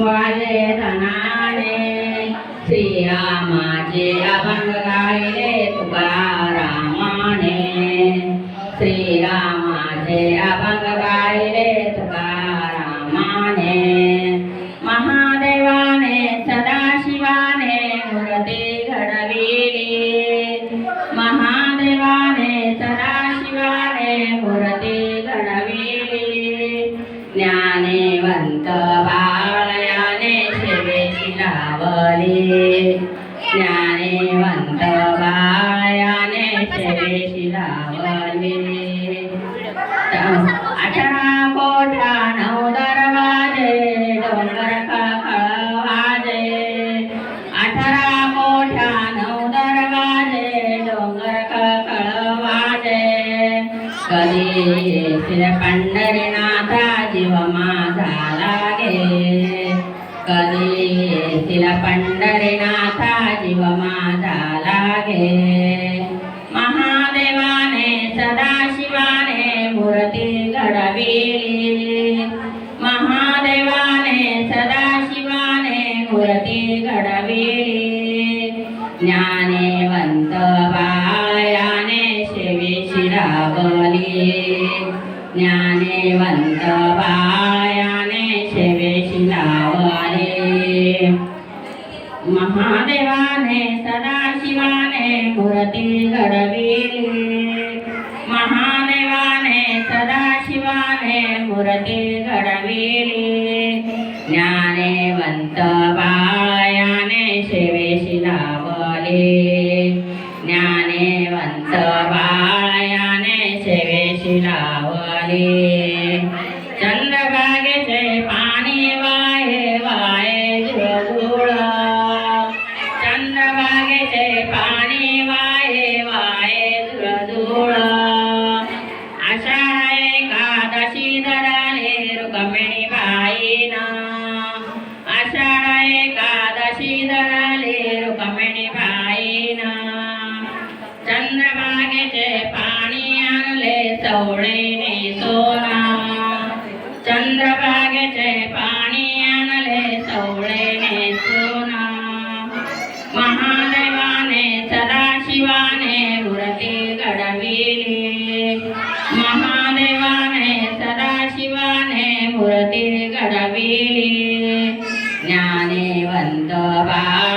వాజే ధనానే శ్రీరామాజే అభంగరాయే తుకారామానే శ్రీరామాజే అభంగరాయే తుకారామానే ज्ञानेवंत बाळयाने सेवेची लावली. ज्ञानेवंत बाळयाने सेवेची लावली. अठरा कोठा नऊ दरवाजे डोंगर वाजे अठरा कोठा नऊ दरवाजे डोंगर वाजे कधी पंढरीनाथ माझा लागे कधी येतील पंढरीनाथा जीव माझा लागे महादेवाने सदाशिवाने मूर्ती घडविली. महादेवाने सदाशिवाने मूर्ती घडविली. ज्ञाने ज्ञानेवंत बायाने सेवेशी लावली महादेवाने सदाशिवाने मूर्ती घडविली महादेवाने सदाशिवाने मूर्ती घडविली ज्ञानेवंत बायाने शेवेशी लावले ज्ञानेवंत बायाने लावले चंद्रभागेचे पाणी वाहे वाहे झुळझुळ चंद्रभागेचे पाणी वाहे वाहे झुळझुळ आषाढ एकादशी धराले रुक्मिणी बाईना। आषाढ एकादशी धराले रुक्मिणी बाईना। चंद्रभागेचे पाणी आणले सवळीने। आणले सवळीने सोना। महादेवाने सदाशिवाने मूर्ती घडविली। महादेवाने सदाशिवाने मूर्ती घडविली। ज्ञानेवंत बाळयाने